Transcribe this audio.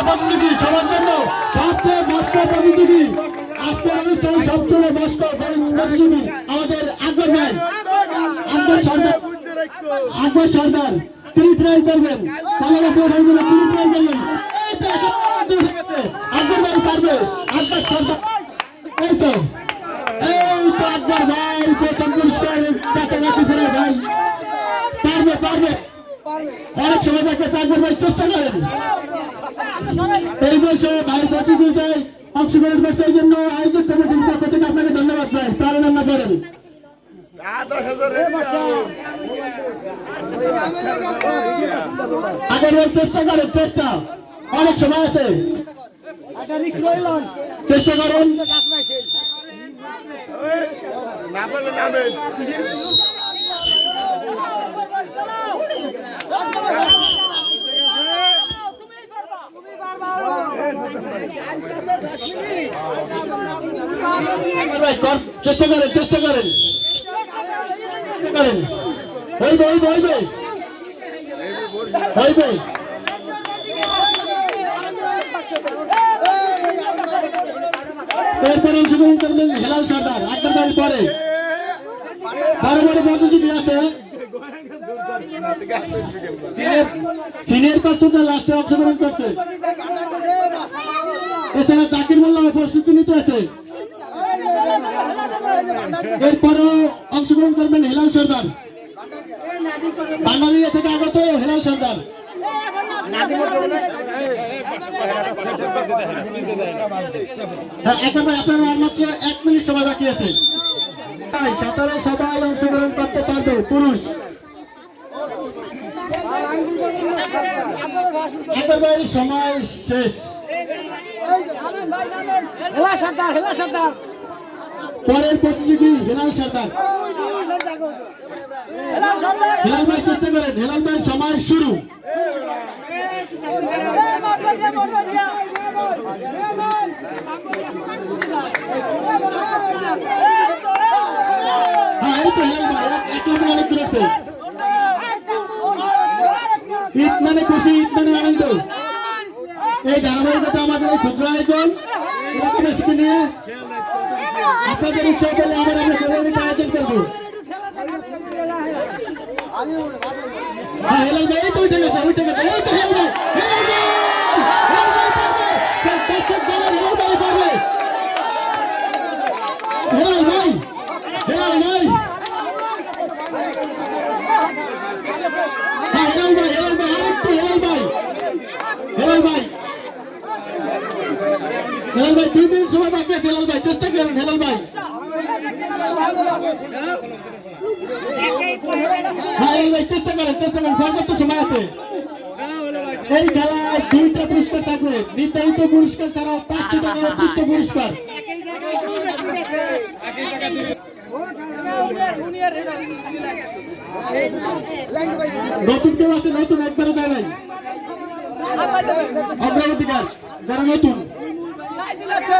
প্রতিযোগী সবার জন্য সবচেয়ে মস্ত প্রতিযোগী আজকের অনুষ্ঠানে সবচেয়ে মস্ত প্রতিযোগী আমাদের আকবর ভাই আকবর সর্দার আকবর সর্দার, তিনি ট্রাই করবেন। জন্য তিনি ট্রাই করবেন। আকবর ভাই পারবে আকবর সর্দার এই তো এই তো আকবর ভাই প্রথম পুরস্কার কাছাকাছি ছিল ভাই পারবে পারবে অনেক সময় দেখতেছে আকবর ভাই চেষ্টা করেন। এই বছর ভাই প্রতিযোগিতায় অংশগ্রহণ করছে এই জন্য আয়োজক কমিটির পক্ষ থেকে আপনাকে ধন্যবাদ ভাই প্রাণনা করেন। আগের ভাই চেষ্টা করেন চেষ্টা। অনেক সময় আছে। চেষ্টা করেন। ভাই কর- চেষ্টা করেন চেষ্টা করেন। করেন। হইবে হইবে হইবে হইবে আছে। সিনিয়র পার্সনরা লাস্টে অংশগ্রহণ করছে। এছাড়া জাকির মোল্লা প্রস্তুতি নিতে আছে। এরপরেও অংশগ্রহণ করবেন হেলাল সর্দার। বাঙালিয়া থেকে আগত হেলাল সর্দার। হ্যাঁ, আপনার আর মাত্র এক মিনিট সময় বাকি আছে। ভাই, সাঁতারে সবাই অংশগ্রহণ করতে পারবে পুরুষ। একেবারে সময় শেষ। হেলা সর্দার হেলা সর্দার। পরের প্রতিযোগী হেলাল সর্দার হেলাল ভাই, চেষ্টা করেন। হেলাল ভাই, সময় শুরু। হ্যাঁ ঈদ মানে খুশি, ঈদ মানে আনন্দ। এই ধারাবাহিকতা আমাদের এই শুক্র আয়োজন। নিয়ে আপনাদের ইচ্ছা করলে আবার আমরা ফেব্রুয়ারিতে আয়োজন করবো হ্যাঁ হেলাল ভাই এই হেলাল ভাই দুই মিনিট সময় বাকি আছে হেলাল ভাই চেষ্টা করেন হেলাল ভাই হ্যাঁ চেষ্টা করেন চেষ্টা করেন, পর্যাপ্ত সময় আছে। এই খেলায় দুইটা পুরস্কার থাকবে। নির্ধারিত পুরস্কার ছাড়াও পাঁচশো টাকা অতিরিক্ত পুরস্কার। নতুন কেউ আছে? নতুন? একবারও দেয় নাই। অগ্রগতিকার যারা নতুন। গেছে